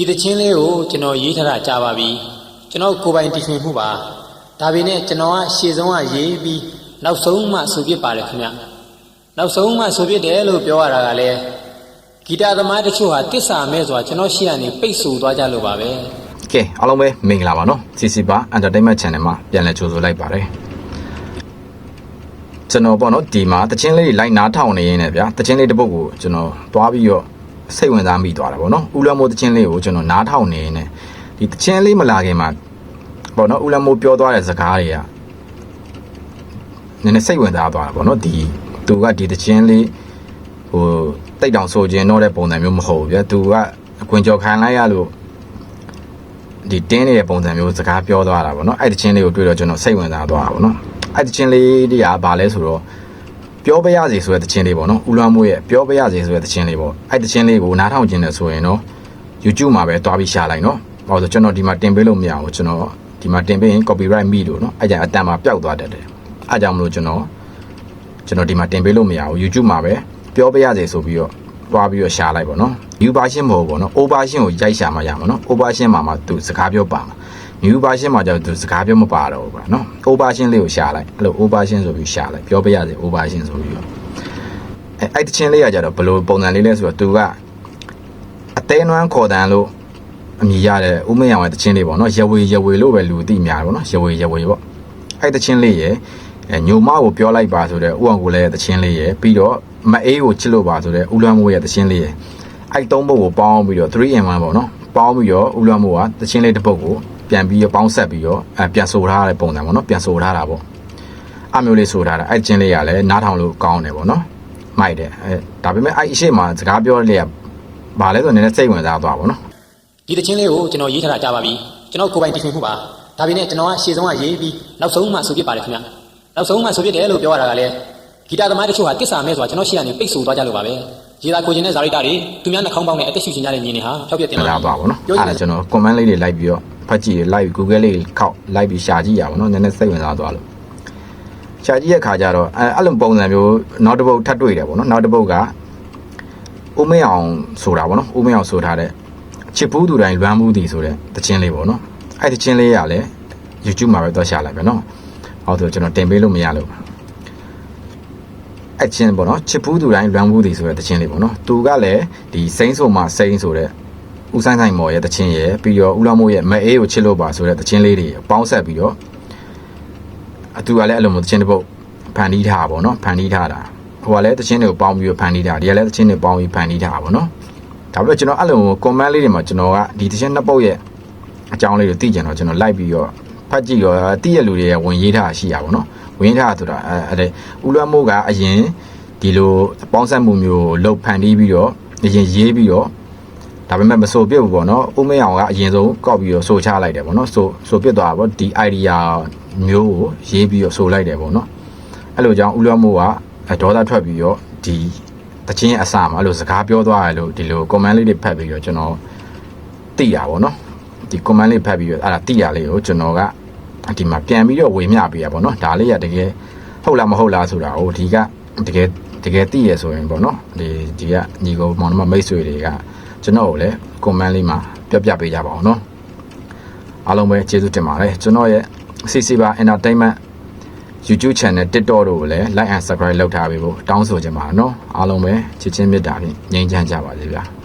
ဒီသချင်းလေးကိုကျွန်တော်ရေးထားတာကြာပါပြီကျွန်တော်ကိုယ်ပိုင်တည်ထွင်မှုပါဒါပေမဲ့ကျွန်တော်ကရှေ့ဆုံးကရေးပြီးနောက်ဆုံးမှဆိုပြစ်ပါတယ်ခင်ဗျနောက်ဆုံးမှဆိုပြစ်တယ်လို့ပြောရတာကလည်းဂီတသမားတချို့ဟာတစ္ဆာမဲ့ဆိုတာကျွန်တော်ရှေ့ကနေပိတ်ဆို့သွားကြလို့ပါပဲကဲအားလုံးပဲမင်္ဂလာပါနော် CC ပါ Entertainment Channel မှာပြန်လည်ကြိုဆိုလိုက်ပါတယ်ကျွန်တော်ပေါ့နော်ဒီမှာတချင်းလေးလိုက်နားထောင်နေရင်းနဲ့ဗျာတချင်းလေးတစ်ပုတ်ကိုကျွန်တော်သွားပြီးတော့ စိတ်ဝင်စားမိသွားတာပေါ့နော်ဦးလမိုးတချင်းလေးကိုကျွန်တော်နားထောင်နေရင်းနဲ့ဒီတချင်းလေးမလာခင်မှာပေါ့နော်ဦးလမိုးပြောသွားတဲ့စကားတွေကနည်းနည်းစိတ်ဝင်စားသွားတာပေါ့နော်ဒီသူကဒီတချင်းလေးဟိုတိတ်တောင်ဆိုခြင်းတော့တဲ့ပုံစံမျိုးမဟုတ်ဘူးဗျာသူကအခွင့်ကြော်ခံလိုက်ရလို့ဒီတင်းနေတဲ့ပုံစံမျိုးစကားပြောသွားတာဗောနော်အဲ့တချင်းလေးကိုတွေ့တော့ကျွန်တော်စိတ်ဝင်စားသွားတာဗောနော်အဲ့တချင်းလေးတွေကဘာလဲဆိုတော့ ပြောပြရစီဆိုတဲ့တချင်းလေးဗောနော်ဦးလွမ်းမိုးရဲ့ပြောပြရစီဆိုတဲ့တချင်းလေးဗောအဲ့တချင်းလေးကိုနားထောင်ခြင်းနဲ့ဆိုရင်တော့ YouTube မှာပဲတွားပြီးရှာလိုက်နော်ဟောဆိုကျွန်တော်ဒီမှာတင်ပေးလို့မရဘူးကျွန်တော်ဒီမှာတင်ပေးရင် copyright မိလို့နော်အဲ့ကြအတန်မှာပျောက်သွားတတ်တယ်အဲ့ကြောင့်မလို့ကျွန်တော်ကျွန်တော်ဒီမှာတင်ပေးလို့မရဘူး YouTube မှာပဲပြောပြရစီဆိုပြီးတော့တွားပြီးတော့ရှာလိုက်ဗောနော် new version မဟုတ်ဘူးဗောနော် old version ကိုရိုက်ရှာမှရမှာနော် old version မှာမှသူစကားပြောပါမှာ new version မှာကျတော့သူစကားပြောမပါတော့ဘူးကွာနော် old version လေးကိုရှာလိုက်အဲ့လို old version ဆိုပြီးရှာလိုက်ပြောပြရစီ old version ဆိုပြီးတော့အဲအဲ့တချင်းလေးကကြတော့ဘယ်လိုပုံစံလေးလဲဆိုတော့သူကအသေးနွမ်းခေါ်တန်လို့အမည်ရတဲ့ဦးမင်းအောင်ရဲ့တချင်းလေးပေါ့နော်ရဝေရဝေလို့ပဲလူသိများတယ်ပေါ့နော်ရဝေရဝေပေါ့အဲ့တချင်းလေးရယ်အဲညိုမကိုပြောလိုက်ပါဆိုတဲ့ဥအောင်ကိုလည်းရဲ့တချင်းလေးရယ်ပြီးတော့မအေးကိုချစ်လို့ပါဆိုတဲ့ဦးလွမ်းမိုးရဲ့တချင်းလေးရယ်အဲ့သုံးပုတ်ကိုပေါင်းပြီးတော့ 3in 1 ပေါ့နော်ပေါင်းပြီးတော့ဦးလွမ်းမိုးကတချင်းလေးတစ်ပုတ်ကို ပြန်ပြီးတော့ပေါင်းဆက်ပြီးတော့အဲပြန်ဆိုထားတဲ့ပုံစံပေါ့နော်ပြန်ဆိုထားတာပေါ့အမျိုးလေးဆိုထားတာအဲ့တချင်းလေးကလည်းနားထောင်လို့ကောင်းတယ်ပေါ့နော်မိုက်တယ်အဲဒါပေမဲ့အဲ့အရှိမစကားပြောတဲ့လေးကဘာလဲဆိုတော့နည်းနည်းစိတ်ဝင်စားသွားပါပေါ့နော်ဒီသချင်းလေးကိုကျွန်တော်ရေးထားတာကြာပါပြီကျွန်တော်ကိုယ်ပိုင်တည်ထွင်မှုပါဒါပေမဲ့ကျွန်တော်ကရှေ့ဆုံးကရေးပြီးနောက်ဆုံးမှဆိုပြစ်ပါတယ်ခင်ဗျနောက်ဆုံးမှဆိုပြစ်တယ်လို့ပြောရတာကလည်းဂီတသမားတချို့ဟာတစ္ဆာမဲ့ဆိုတာကျွန်တော်ရှေ့ကနေပိတ်ဆို့သွားကြလို့ပါပဲရေးသားကိုခြင်းတဲ့ဇာရိတာတွေသူများနှာခေါင်းပေါင်းနဲ့အသက်ရှူရှင်ကြတဲ့ညီနေဟာဖျောက်ပြက်တင်မပါလာသွားပါတော့ပြောအဲ့ချင်ဒါတယ်ကျွန်တော် comment လေးတွေလိုက်ပြီးတော့ ဖတ်ကြည့်ရလိုက် Google လေးခောက်လိုက်ပြီးရှာကြည့်ရပါတော့နည်းနည်းစိတ်ဝင်စားသွားလို့ရှာကြည့်တဲ့ခါကျတော့အဲအဲ့လိုပုံစံမျိုးနောက်တစ်ပုတ်ထပ်တွေ့တယ်ပေါ့နော်နောက်တစ်ပုတ်ကဦးမင်းအောင်ဆိုတာပေါ့နော်ဦးမင်းအောင်ဆိုထားတဲ့ချစ်ဘူးသူတိုင်းလွမ်းမှုတည်ဆိုတဲ့တခြင်းလေးပေါ့နော်အဲ့တခြင်းလေးကလည်း YouTube မှာပဲသွားရှာလိုက်ပဲနော်ဟောဆိုကျွန်တော်တင်ပေးလို့မရလို့အချင်းပေါ့နော်ချစ်ဘူးသူတိုင်းလွမ်းဘူးတည်ဆိုတဲ့တခြင်းလေးပေါ့နော်သူကလည်းဒီစိမ့်ဆိုမှစိမ့်ဆိုတဲ့ ဦးဆိုင်ဆိုင်မော်ရဲ့တချင်းရဲ့ပြီးတော့ဦးလောင်မိုးရဲ့မအေးကိုချစ်လို့ပါဆိုတဲ့တချင်းလေးတွေပေါင်းဆက်ပြီးတော့အတူကလည်းအဲ့လိုမျိုးတချင်းတစ်ပုတ်ဖန်တီးထားပါဘောနော်ဖန်တီးထားတာဟိုကလည်းတချင်းတွေကိုပေါင်းပြီးတော့ဖန်တီးထားဒီကလည်းတချင်းတွေပေါင်းပြီးဖန်တီးထားပါဘောနော်ဒါပေမဲ့ကျွန်တော်အဲ့လို comment လေးတွေမှာကျွန်တော်ကဒီတချင်းနှစ်ပုတ်ရဲ့အကြောင်းလေးတွေသိကြတော့ကျွန်တော်လိုက်ပြီးတော့ဖတ်ကြည့်တော့တိရလူတွေရဲ့ဝင်ရေးထားရှိရပါဘောနော်ဝင်ရေးထားဆိုတာအဲအဲ့ဦးလွမ်းမိုးကအရင်ဒီလိုပေါင်းဆက်မှုမျိုးလှုပ်ဖန်တီးပြီးတော့အရင်ရေးပြီးတော့ ဒါပေမဲ့မဆိုပြစ်ဘူးပေါ့နော်ဦးမင်းအောင်ကအရင်ဆုံးကောက်ပြီးတော့ဆိုချလိုက်တယ်ပေါ့နော်ဆိုဆိုပြစ်သွားတာပေါ့ဒီ idea မျိုးကိုရေးပြီးတော့ဆိုလိုက်တယ်ပေါ့နော်အဲ့လိုကြောင့်ဦးလွှမ်းမိုးကဒေါသထွက်ပြီးတော့ဒီတချင်းအစမှာအဲ့လိုစကားပြောသွားရလို့ဒီလို comment လေးတွေဖတ်ပြီးတော့ကျွန်တော်သိရပါပေါ့နော်ဒီ comment လေးဖတ်ပြီးတော့အဲ့ဒါသိရလေးကိုကျွန်တော်ကဒီမှာပြန်ပြီးတော့ဝေမျှပေးရပါပေါ့နော်ဒါလေးကတကယ်ဟုတ်လားမဟုတ်လားဆိုတာဟိုဒီကတကယ်တကယ်သိရဆိုရင်ပေါ့နော်ဒီဒီကညီကောင်မောင်နှမမိတ်ဆွေတွေက ကျွန်တော်ကိုလည်း comment လေးမှာပြပြပေးကြပါအောင်နော်အားလုံးပဲကျေးဇူးတင်ပါတယ်ကျွန်တော်ရဲ့ CC ပါ entertainment YouTube channel TikTok တို့ကိုလည်း like and subscribe လုပ်ထားပေးဖို့တောင်းဆိုချင်ပါတယ်နော်အားလုံးပဲချစ်ချင်းမေတ္တာဖြင့်ငြိမ်းချမ်းကြပါစေဗျာ